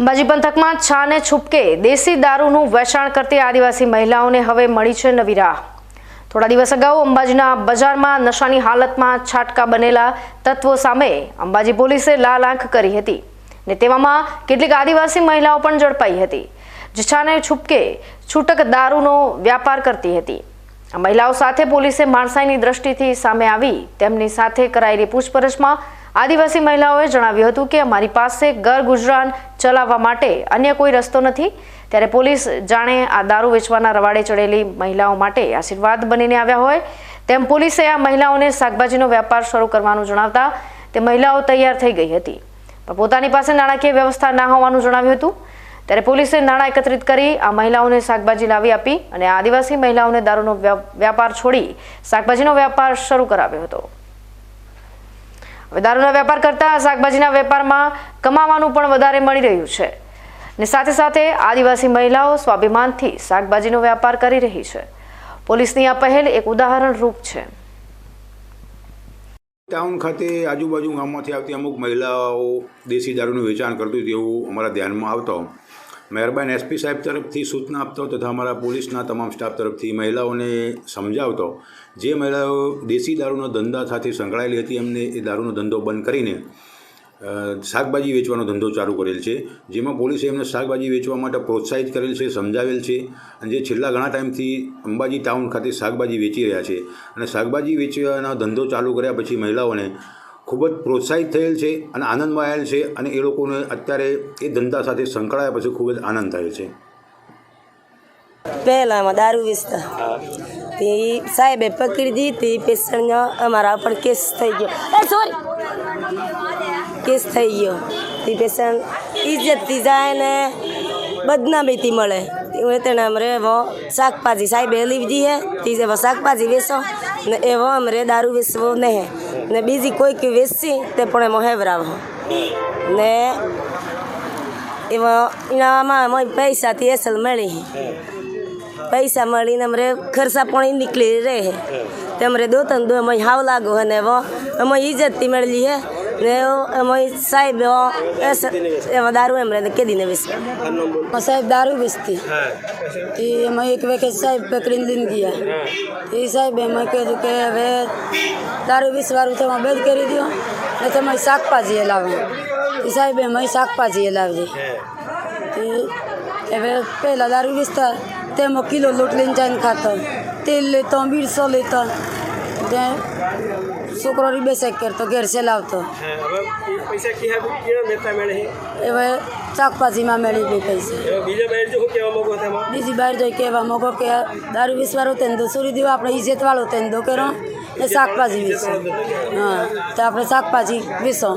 અંબાજી પંથકમાં છાને છૂપકે દેશી દારૂનું વેચાણ કરતી આદિવાસી મહિલાઓને હવે મળી છે નવી રાહ. થોડા દિવસ અગાઉ અંબાજીના બજારમાં નશાની હાલતમાં છાટકા બનેલા તત્વો સામે અંબાજી પોલીસે લાલ આંખ કરી હતી ને તેવામાં કેટલીક આદિવાસી મહિલાઓ પણ ઝડપાઈ હતી, જે છાને છૂપકે છૂટક દારૂનો વ્યાપાર કરતી હતી. આ મહિલાઓ સાથે પોલીસે માણસાઈની દ્રષ્ટિથી સામે આવી તેમની સાથે કરાયેલી પૂછપરછમાં આદિવાસી મહિલાઓએ જણાવ્યું હતું કે અમારી પાસે ઘર ગુજરાન ચલાવવા માટે અન્ય કોઈ રસ્તો નથી. ત્યારે પોલીસ જાણે આ દારૂ વેચવાના રવાડે ચડેલી મહિલાઓ માટે આશીર્વાદ બનીને આવ્યા હોય. તેમ પોલીસે આ મહિલાઓને શાકભાજીનો વેપાર શરૂ કરવાનું જણાવતા તે મહિલાઓ તૈયાર થઈ ગઈ હતી. પણ પોતાની પાસે નાણાકીય વ્યવસ્થા ના હોવાનું જણાવ્યું હતું. ત્યારે પોલીસે નાણાં એકત્રિત કરી આ મહિલાઓને શાકભાજી લાવી આપી અને આદિવાસી મહિલાઓને દારૂનો વ્યા- વ્યાપાર છોડી શાકભાજીનો વ્યાપાર શરૂ કરાવ્યો હતો. દારૂનો વેપાર કરતા શાકભાજીના વેપારમાં કમાવાનું પણ વધારે મળી રહ્યું છે. ને સાથે સાથે આદિવાસી મહિલાઓ સ્વાભિમાનથી શાકભાજીનો વેપાર કરી રહી છે. પોલીસની આ પહેલ એક ઉદાહરણ રૂપ છે. ટાઉન ખાતે આજુબાજુ ગામમાંથી આવતી અમુક મહિલાઓ દેશી દારૂનું વેચાણ કરતી તેવું અમારા ધ્યાનમાં આવતો. મહેરબાન એસપી સાહેબ તરફથી સૂચના આપતો તથા અમારા પોલીસના તમામ સ્ટાફ તરફથી મહિલાઓને સમજાવતો. જે મહિલાઓ દેશી દારૂનો ધંધા સાથે સંકળાયેલી હતી, એમને એ દારૂનો ધંધો બંધ કરીને શાકભાજી વેચવાનો ધંધો ચાલુ કરેલ છે. જેમાં પોલીસે એમને શાકભાજી વેચવા માટે પ્રોત્સાહિત કરેલ છે, સમજાવેલ છે અને જે છેલ્લા ઘણા ટાઈમથી અંબાજી ટાઉન ખાતે શાકભાજી વેચી રહ્યા છે. અને શાકભાજી વેચવાનો ધંધો ચાલુ કર્યા પછી મહિલાઓને ખૂબ જ પ્રોત્સાહિત થયેલ છે અને આનંદમાં આવેલ છે અને એ લોકોને અત્યારે એ ધંધા સાથે સંકળાયા પછી ખૂબ જ આનંદ થયો છે. પહેલાંમાં દારૂ વિસ્તાર તે સાહેબે પકડી દીધી પેશન્ટને અમારા પર કેસ થઈ ગયો. સોરી કેસ થઈ ગયો. તે પેશન્ટ ઇજ્જતથી જાય ને બદનામીથી મળે. હું તેને અમરે એવો શાકભાજી સાહેબે લીધી હે. તે એવો શાકભાજી વેચો ને એવો અમરે દારૂ વેચવો નહીં. ને બીજી કોઈક વેચી તે પણ એમાં હેવરાવો. ને એમાં એનામાં પૈસાથી એસલ મળી. પૈસા મળીને અમરે ખર્ચા પણ નીકળી રહે. તે અમરે દો તન દો અમે હાવ લાગો અને એવો. અમે ઇજ્જતથી મળેલી હે. સાહેબ એમાં દારૂ એમરે કેદીને વેચવા સાહેબ દારૂ વેચતી એમાં એક વખત સાહેબ પકડીને લઈને ગયા એ સાહેબ એમાં કીધું કે હવે દારૂ વેચવાનું તમે બંધ કરી દો ને તમે શાકભાજી લાવો એ સાહેબ એમાં શાકભાજી લાવજે હવે પહેલાં દારૂ વેચતા તેમાં કિલો લોટ લઈને જઈને ખાતા તેલ લેતા મીરસો લેતા ત્યાં છોકરો બેસેક કરતો ઘેર સેલાવતો હવે શાકભાજીમાં મેળવી ગઈ પૈસા. બીજા બહાર કહેવા માંગુ જઈ કહેવા મોકો કે દારૂ વિસવારો તેને દો સુરી દેવો આપણે ઇજ્જત વાળો ધંધો કરો ને શાકભાજી વેચો હા તો આપણે શાકભાજી વેચો